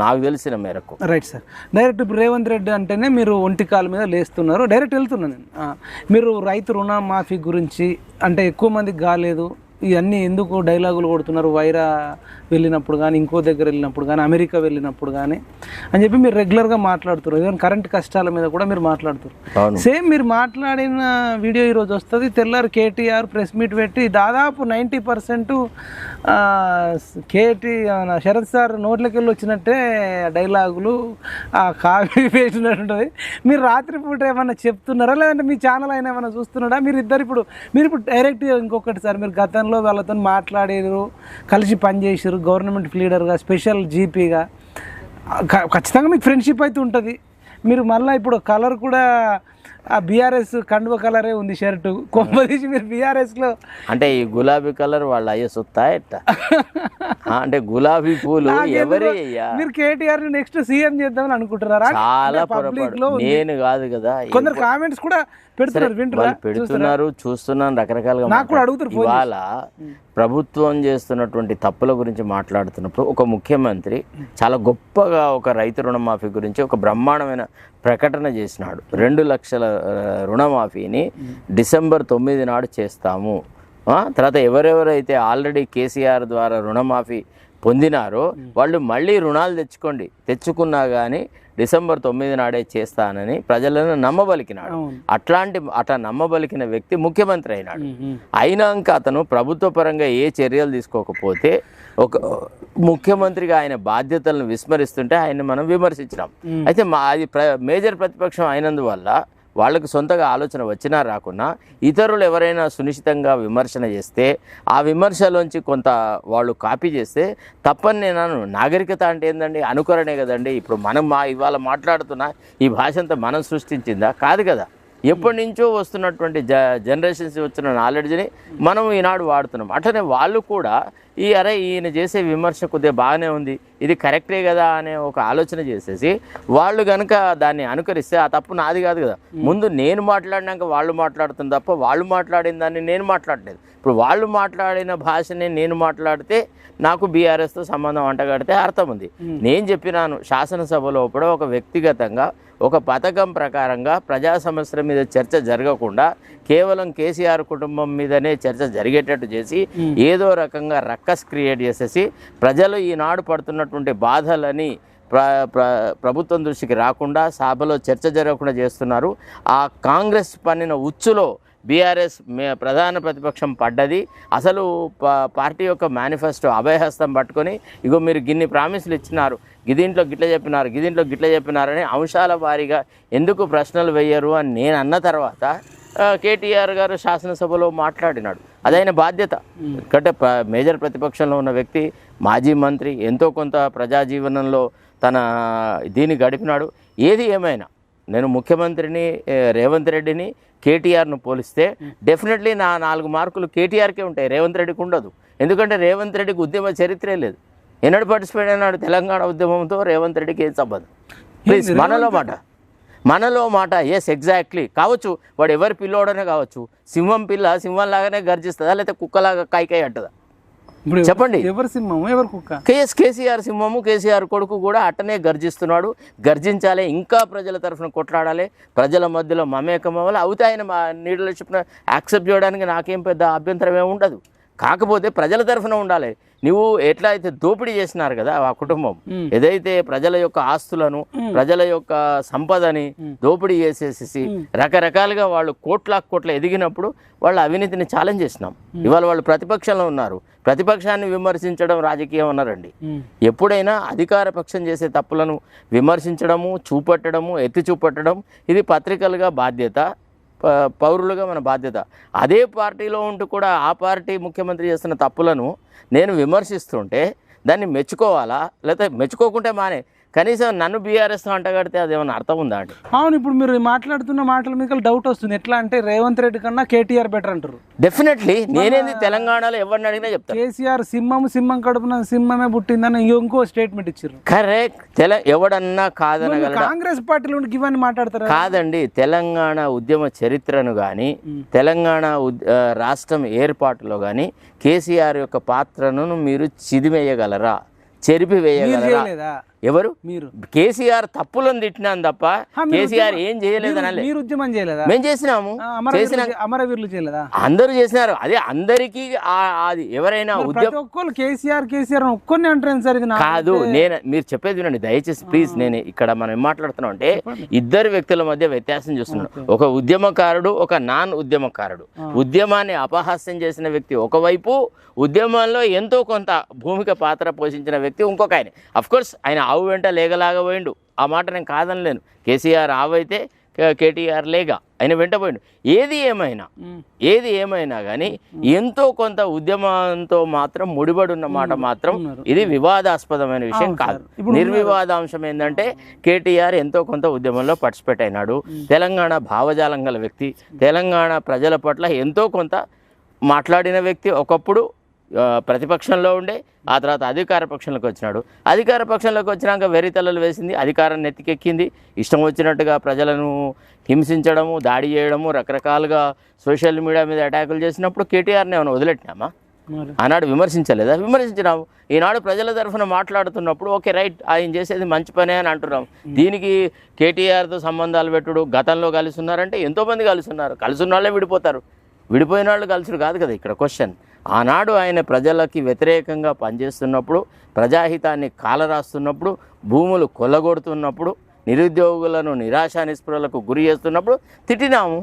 నాకు తెలిసిన మేరకు. రైట్ సార్ డైరెక్ట్ ఇప్పుడు రేవంత్ రెడ్డి అంటేనే మీరు ఒంటి కాలు మీద లేస్తున్నారు. డైరెక్ట్ వెళ్తున్నాను నేను. మీరు రైతు రుణమాఫీ గురించి అంటే ఎక్కువ మందికి కాలేదు. ఇవన్నీ ఎందుకు డైలాగులు కొడుతున్నారు? వైరా వెళ్ళినప్పుడు కానీ ఇంకో దగ్గర వెళ్ళినప్పుడు కానీ అమెరికా వెళ్ళినప్పుడు కానీ అని చెప్పి మీరు రెగ్యులర్గా మాట్లాడుతారు ఈవెన్ కరెంట్ కష్టాల మీద కూడా మీరు మాట్లాడుతారు అవును. సేమ్ మీరు మాట్లాడిన వీడియో ఈరోజు వస్తుంది. తెల్లారి కేటీఆర్ ప్రెస్ మీట్ పెట్టి దాదాపు ninety percent K T Sharath sir నోట్లకి వెళ్ళి వచ్చినట్టే డైలాగులు ఆ కాఫీ వేసినట్టుంటుంది మీరు రాత్రిపూట ఏమన్నా చెప్తున్నారా? లేదంటే మీ ఛానల్ అయినా ఏమైనా చూస్తున్నాడా? మీరు ఇద్దరు ఇప్పుడు మీరు ఇప్పుడు డైరెక్ట్ ఇంకొకటి సార్ మీరు గతంలో వాళ్ళతో మాట్లాడారు కలిసి పనిచేసారు గవర్నమెంట్ లీడర్గా స్పెషల్ జీపీగా. ఖచ్చితంగా మీకు ఫ్రెండ్షిప్ అయితే ఉంటుంది. మీరు మళ్ళీ ఇప్పుడు కలర్ కూడా ఆ బీఆర్ఎస్ కండువ కలరే ఉంది షర్టు. కొంపదీసి మీరు బీఆర్ఎస్లో. అంటే ఈ గులాబీ కలర్ వాళ్ళ అయ్యే సొత్తా అంటే గులాబీ పూలు ఎవరి మీరు కేటీఆర్ నెక్స్ట్ సీఎం చేద్దామని అనుకుంటున్నారా? చాలా పబ్లిక్లో నేను కాదు కదా. కొందరు కామెంట్స్ కూడా పెడుతున్నారు వాళ్ళు పెడుతున్నారు చూస్తున్నాను రకరకాలుగా నాకు కూడా అడుగుతారు ఇవాళ ప్రభుత్వం చేస్తున్నటువంటి తప్పుల గురించి మాట్లాడుతున్నప్పుడు ఒక ముఖ్యమంత్రి చాలా గొప్పగా ఒక రైతు రుణమాఫీ గురించి ఒక బ్రహ్మాండమైన ప్రకటన చేసినాడు. రెండు లక్షల రుణమాఫీని డిసెంబర్ తొమ్మిది నాడు చేస్తాము. తర్వాత ఎవరెవరైతే ఆల్రెడీ కేసీఆర్ ద్వారా రుణమాఫీ పొందినారో వాళ్ళు మళ్ళీ రుణాలు తెచ్చుకోండి. తెచ్చుకున్నా కానీ డిసెంబర్ తొమ్మిది నాడే చేస్తానని ప్రజలను నమ్మబలికినాడు అట్లాంటి అట్లా నమ్మబలికిన వ్యక్తి ముఖ్యమంత్రి అయినాడు. అయినాక అతను ప్రభుత్వ పరంగా ఏ చర్యలు తీసుకోకపోతే ఒక ముఖ్యమంత్రిగా ఆయన బాధ్యతలను విస్మరిస్తుంటే ఆయన మనం విమర్శించినాం. అయితే మా అది మేజర్ ప్రతిపక్షం అయినందువల్ల వాళ్ళకు సొంతగా ఆలోచన వచ్చినా రాకున్నా ఇతరులు ఎవరైనా సునిశ్చితంగా విమర్శన చేస్తే ఆ విమర్శలోంచి కొంత వాళ్ళు కాపీ చేస్తే తప్పని నేను నాగరికత అంటే ఏందండి? అనుకరణే కదండి. ఇప్పుడు మనం మా ఇవాళ మాట్లాడుతున్న ఈ భాష అంతా మనం సృష్టించిందా? కాదు కదా. ఎప్పటి నుంచో వస్తున్నటువంటి జ జనరేషన్స్ వచ్చిన నాలెడ్జ్ని మనం ఈనాడు వాడుతున్నాం. అట్లనే వాళ్ళు కూడా ఈ అరే ఈయన చేసే విమర్శ కొద్దిగా బాగానే ఉంది ఇది కరెక్టే కదా అనే ఒక ఆలోచన చేసేసి వాళ్ళు కనుక దాన్ని అనుకరిస్తే ఆ తప్పు నాది కాదు కదా. ముందు నేను మాట్లాడినాక వాళ్ళు మాట్లాడుతుంది తప్ప వాళ్ళు మాట్లాడిన దాన్ని నేను మాట్లాడలేదు. ఇప్పుడు వాళ్ళు మాట్లాడిన భాషని నేను మాట్లాడితే నాకు బీఆర్ఎస్తో సంబంధం అంటగడితే అర్థం ఉంది. నేను చెప్పినాను శాసనసభలో కూడా ఒక వ్యక్తిగతంగా ఒక పథకం ప్రకారంగా ప్రజా సమస్యల మీద చర్చ జరగకుండా కేవలం కేసీఆర్ కుటుంబం మీదనే చర్చ జరిగేటట్టు చేసి ఏదో రకంగా రక్కస్ క్రియేట్ చేసేసి ప్రజలు ఈనాడు పడుతున్నటువంటి బాధలని ప్ర ప్ర ప్రభుత్వం దృష్టికి రాకుండా సభలో చర్చ జరగకుండా చేస్తున్నారు. ఆ కాంగ్రెస్ పన్నిన ఉచ్చులో బీఆర్ఎస్ మే ప్రధాన ప్రతిపక్షం పడ్డది. అసలు పార్టీ యొక్క మేనిఫెస్టో అభయహస్తం పట్టుకొని ఇగో మీరు గిన్ని ప్రామిసులు ఇచ్చినారు గిదీంట్లో గిట్ల చెప్పినారు గిదీంట్లో గిట్ల చెప్పినారని అంశాల వారీగా ఎందుకు ప్రశ్నలు వేయరు అని నేను అన్న తర్వాత కేటీఆర్ గారు శాసనసభలో మాట్లాడినాడు. అదైన బాధ్యత. ఎందుకంటే మేజర్ ప్రతిపక్షంలో ఉన్న వ్యక్తి మాజీ మంత్రి ఎంతో కొంత ప్రజా జీవనంలో తన దీన్ని గడిపినాడు. ఏది ఏమైనా నేను ముఖ్యమంత్రిని రేవంత్ రెడ్డిని కేటీఆర్ను పోలిస్తే డెఫినెట్లీ నా నాలుగు మార్కులు కేటీఆర్కే ఉంటాయి. రేవంత్ రెడ్డికి ఉండదు. ఎందుకంటే రేవంత్ రెడ్డికి ఉద్యమ చరిత్రే లేదు. ఎన్నడు పార్టిసిపేట్ అయినాడు తెలంగాణ ఉద్యమంతో రేవంత్ రెడ్డికి ఏం సంబంధం? ప్లీజ్ మనలో మాట. మనలో మాట ఎస్ ఎగ్జాక్ట్లీ కావచ్చు వాడు ఎవరి పిల్లోడనే కావచ్చు. సింహం పిల్ల సింహం లాగానే గర్జిస్తుందా? లేకపోతే కుక్కలాగా కాయికాయ అంటదా? ఇప్పుడు చెప్పండి. ఎవరు సింహము? ఎవరు కుక్క? కేఎస్ కేసీఆర్ సింహము కేసీఆర్ కొడుకు కూడా అట్టనే గర్జిస్తున్నాడు. గర్జించాలి ఇంకా ప్రజల తరఫున కొట్లాడాలి. ప్రజల మధ్యలో మమేకం అవ్వాలి. అవుతే ఆయన మా లీడర్షిప్ను యాక్సెప్ట్ చేయడానికి నాకేం పెద్ద అభ్యంతరం ఏమి ఉండదు. కాకపోతే ప్రజల తరఫున ఉండాలి. నువ్వు ఎట్లా అయితే దోపిడీ చేసినారు కదా ఆ కుటుంబం. ఏదైతే ప్రజల యొక్క ఆస్తులను ప్రజల యొక్క సంపదని దోపిడీ చేసేసి రకరకాలుగా వాళ్ళు కోట్ల కోట్ల ఎదిగినప్పుడు వాళ్ళ అవినీతిని ఛాలెంజ్ చేసినాం. ఇవాళ వాళ్ళు ప్రతిపక్షంలో ఉన్నారు. ప్రతిపక్షాన్ని విమర్శించడం రాజకీయం అన్నారండి. ఎప్పుడైనా అధికార పక్షం చేసే తప్పులను విమర్శించడము చూపట్టడము ఎత్తి చూపట్టడం ఇది పత్రికలుగా బాధ్యత పౌరులుగా మన బాధ్యత. అదే పార్టీలో ఉంటూ కూడా ఆ పార్టీ ముఖ్యమంత్రి చేస్తున్న తప్పులను నేను విమర్శిస్తుంటే దాన్ని మెచ్చుకోవాలా? లేకపోతే మెచ్చుకోకుంటే మానే. కనీసం నన్ను బీఆర్ఎస్ అంటగడితే అదేమన్నా అర్థం ఉందా అండి? అవును ఇప్పుడు మీరు మాట్లాడుతున్న మాటల మీద డౌట్ వస్తుంది. ఎట్లా అంటే రేవంత్ రెడ్డి కన్నా కేటీఆర్ బెటర్ అంటారు. డెఫినెట్లీ నేనేంది తెలంగాణలో ఎవరిని అడిగినా చెప్తాను కేసీఆర్ సింహం సింహం కడుపున సింహమే పుట్టిందని ఇంకో స్టేట్మెంట్ ఇచ్చారు కరెక్ట్ తెల ఎవడన్నా కాదనగలడా? కాంగ్రెస్ పార్టీలో ఇవన్నీ మాట్లాడతారు? కాదండి. తెలంగాణ ఉద్యమ చరిత్రను కానీ తెలంగాణ రాష్ట్రం ఏర్పాటులో కానీ కేసీఆర్ యొక్క పాత్రను మీరు చిదిమేయగలరా? చెరిపి వేయగలరా ఎవరు? మీరు. కేసీఆర్ తప్పులను తిట్టినాను తప్ప కేసీఆర్ ఏం చేయలేదు మీరు- అనలే. మీరు ఉద్యమం చేయలేదా? మేము చేసినాము. అమరవీరులు చేసిన. చే- అమరవీరులు చేయలేదా? అందరూ చేసినారు. అదే అందరికీ అది ఎవరైనా ఉద్యమం ఒక్కరు కేసీఆర్ కేసీఆర్ అంటారు సార్ కాదు నేను మీరు చెప్పేది వినండి. దయచేసి ప్లీజ్ నేను ఇక్కడ మనం ఏం మాట్లాడుతున్నాం అంటే ఇద్దరు వ్యక్తుల మధ్య వ్యత్యాసం చూస్తున్నాం ఒక ఉద్యమకారుడు ఒక నాన్ ఉద్యమకారుడు. ఉద్యమాన్ని అపహాస్యం చేసిన వ్యక్తి ఒకవైపు ఉద్యమంలో ఎంతో కొంత భూమిక పాత్ర పోషించిన వ్యక్తి ఇంకొక ఆయన. అఫ్ కోర్స్ ఆయన ఆవు వెంట లేగలాగా పోయిండు ఆ మాట నేను కాదనలేను. కేసీఆర్ ఆవు అయితే కే- కేటీఆర్ లేక ఆయన వెంట పోయిండు. ఏది ఏమైనా. ఏది ఏమైనా కానీ ఎంతో కొంత ఉద్యమంతో మాత్రం ముడిపడి ఉన్న మాట మాత్రం. ఇది వివాదాస్పదమైన విషయం కాదు. నిర్వివాదాంశం ఏంటంటే కేటీఆర్ ఎంతో కొంత ఉద్యమంలో పార్టిసిపేట్ అయినాడు. తెలంగాణ భావజాలం గల వ్యక్తి తెలంగాణ ప్రజల పట్ల ఎంతో కొంత మాట్లాడిన వ్యక్తి ఒకప్పుడు ప్రతిపక్షంలో ఉండే ఆ తర్వాత అధికార పక్షంలోకి వచ్చినాడు. అధికార పక్షంలోకి వచ్చినాక వెరితలలు వేసింది అధికారం నెత్తికెక్కింది. ఇష్టం వచ్చినట్టుగా ప్రజలను హింసించడము దాడి చేయడము రకరకాలుగా సోషల్ మీడియా మీద అటాకులు చేసినప్పుడు కేటీఆర్ని ఏమైనా వదిలెట్టినామా? ఆనాడు విమర్శించలేదా? విమర్శించినాము. ఈనాడు ప్రజల తరఫున మాట్లాడుతున్నప్పుడు ఓకే రైట్ ఆయన చేసేది మంచి పనే అని అంటున్నాం దీనికి కేటీఆర్తో సంబంధాలు పెట్టుడు గతంలో కలిసి ఉన్నారంటే ఎంతోమంది కలిసి ఉన్నారు. కలిసి ఉన్న వాళ్ళే విడిపోతారు. విడిపోయిన వాళ్ళు కలిసి కాదు కదా ఇక్కడ క్వశ్చన్. ఆనాడు ఆయన ప్రజలకి వ్యతిరేకంగా పనిచేస్తున్నప్పుడు ప్రజాహితాన్ని కాలరాస్తున్నప్పుడు భూములు కొల్లగొడుతున్నప్పుడు నిరుద్యోగులను నిరాశ నిస్పృహలకు గురి చేస్తున్నప్పుడు తిట్టినాము.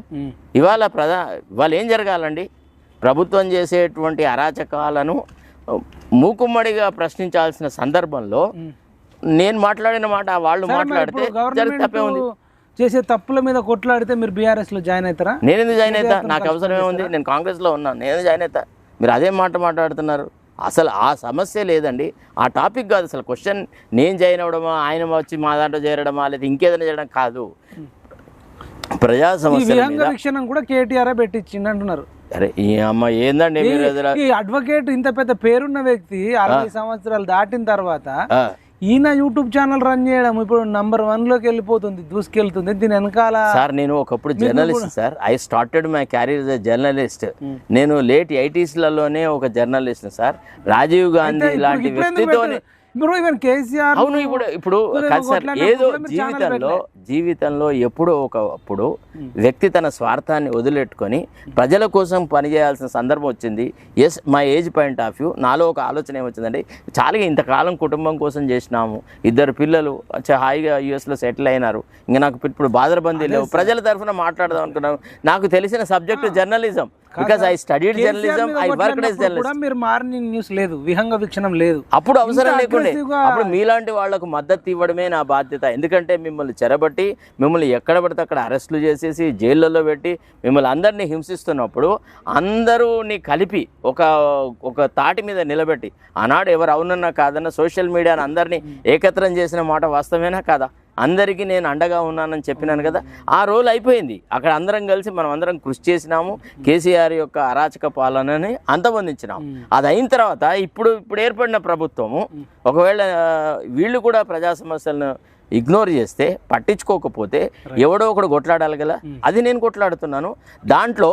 ఇవాళ ప్రధా ఇవాళ ఏం జరగాలండి? ప్రభుత్వం చేసేటువంటి అరాచకాలను మూకుమ్మడిగా ప్రశ్నించాల్సిన సందర్భంలో. నేను మాట్లాడిన మాట వాళ్ళు మాట్లాడితే తప్పే ఉంది. చేసే తప్పుల మీద కొట్లాడితే మీరు బీఆర్ఎస్లో జాయిన్ అవుతారా? నేను ఎందుకు జాయిన్ అవుతా? నాకు అవసరం ఏముంది నేను కాంగ్రెస్లో ఉన్నాను నేను జాయిన్ అవుతా? మీరు అదే మాట మాట్లాడుతున్నారు. అసలు ఆ సమస్య లేదండి. ఆ టాపిక్ కాదు అసలు. క్వశ్చన్ నేను జాయిన్ అవ్వడమా ఆయన వచ్చి మా దాంట్లో చేరడమా లేదా ఇంకేదైనా చేయడం కాదు. ప్రజా వీక్షణం కూడా కేటీఆర్ పెట్టించిండు అంటున్నారు. అరే ఈ అమ్మ ఏందండి అడ్వకేట్ ఇంత పెద్ద పేరున్న వ్యక్తి అరవై సంవత్సరాలు దాటిన తర్వాత. ఈయన యూట్యూబ్ ఛానల్ రన్ చేయడం ఇప్పుడు నంబర్ వన్లోకి వెళ్ళిపోతుంది దూసుకెళ్తుంది. దీని వెనకాల సార్ నేను ఒకప్పుడు journalist sir. I started my career a journalist నేను లేట్ ఎయిటీస్లలోనే ఒక జర్నలిస్ట్ సార్. రాజీవ్ గాంధీ లాంటి ఇప్పుడు ఇప్పుడు ఈవెన్ కేసీఆర్ అవును ఇప్పుడు ఇప్పుడు ఏదో జీవితంలో జీవితంలో ఎప్పుడో ఒకప్పుడు వ్యక్తి తన స్వార్థాన్ని వదిలెట్టుకొని ప్రజల కోసం పనిచేయాల్సిన సందర్భం వచ్చింది. As my age point of view నాలో ఒక ఆలోచన ఏమొచ్చిందండి చాలా ఇంతకాలం కుటుంబం కోసం చేసినాము. ఇద్దరు పిల్లలు హాయిగా యుఎస్లో సెటిల్ అయినారు. ఇంకా నాకు ఇప్పుడు బాధరబందీ లేవు. ప్రజల తరఫున మాట్లాడదాం అనుకున్నాను నాకు తెలిసిన subject journalism because I studied journalism I work మీరు మార్నింగ్ న్యూస్ లేదు విహంగ వీక్షణం లేదు. అప్పుడు అవసరం లేకుండే గా- అప్పుడు మీలాంటి వాళ్ళకు మద్దతు ఇవ్వడమే నా బాధ్యత. ఎందుకంటే మిమ్మల్ని చెరబట్టి మిమ్మల్ని ఎక్కడ పడితే అక్కడ అరెస్టులు చేసేసి జైళ్ళల్లో పెట్టి మిమ్మల్ని అందరినీ హింసిస్తున్నప్పుడు అందరూని కలిపి ఒక ఒక తాటి మీద నిలబెట్టి ఆనాడు ఎవరు అవునన్నా కాదన్నా సోషల్ మీడియాని అందరినీ ఏకత్రం చేసిన మాట వాస్తవేనా కాదా? అందరికీ నేను అండగా ఉన్నానని చెప్పినాను కదా. ఆ రోల్ అయిపోయింది. అక్కడ అందరం కలిసి మనం అందరం కృషి చేసినాము. కేసీఆర్ యొక్క అరాచక పాలనని అంతమొందించినాము అది అయిన తర్వాత ఇప్పుడు ఇప్పుడు ఏర్పడిన ప్రభుత్వము ఒకవేళ వీళ్ళు కూడా ప్రజా సమస్యలను ఇగ్నోర్ చేస్తే పట్టించుకోకపోతే ఎవడో ఒకడు కొట్లాడాలి కదా. అది నేను కొట్లాడుతున్నాను. దాంట్లో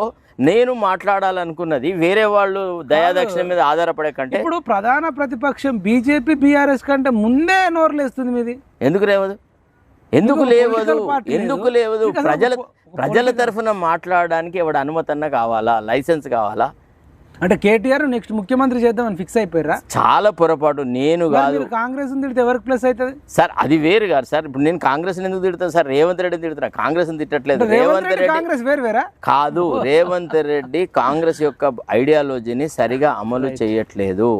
నేను మాట్లాడాలనుకున్నది వేరే వాళ్ళు దయాదక్షిణ మీద ఆధారపడే కంటే ఇప్పుడు ప్రధాన ప్రతిపక్షం బీజేపీ బీఆర్ఎస్ కంటే ముందే నోరులేస్తుంది మీది. ఎందుకు లేవదు ఎందుకు లేవదు? ఎందుకు లేవదు? ప్రజల ప్రజల తరఫున మాట్లాడడానికి ఎవడు అనుమతన్న కావాలా? లైసెన్స్ కావాలా? అంటే కేటీఆర్ నెక్స్ట్ ముఖ్యమంత్రి చేద్దామని ఫిక్స్ అయిపోయారా చాలా పొరపాటు. నేను కాదు. కాంగ్రెస్ తిడితే ఎవరికి ప్లస్ అవుతుంది? సార్ అది వేరు కాదు సార్. ఇప్పుడు నేను కాంగ్రెస్ ఎందుకు తిడతాను సార్ రేవంత్ రెడ్డి తిడుతున్నా. కాంగ్రెస్ తిట్టట్లేదు. రేవంత్ రెడ్డి కాంగ్రెస్ వేరు వేరా? కాదు. రేవంత్ రెడ్డి కాంగ్రెస్ యొక్క ఐడియాలజీని సరిగా అమలు చేయట్లేదు.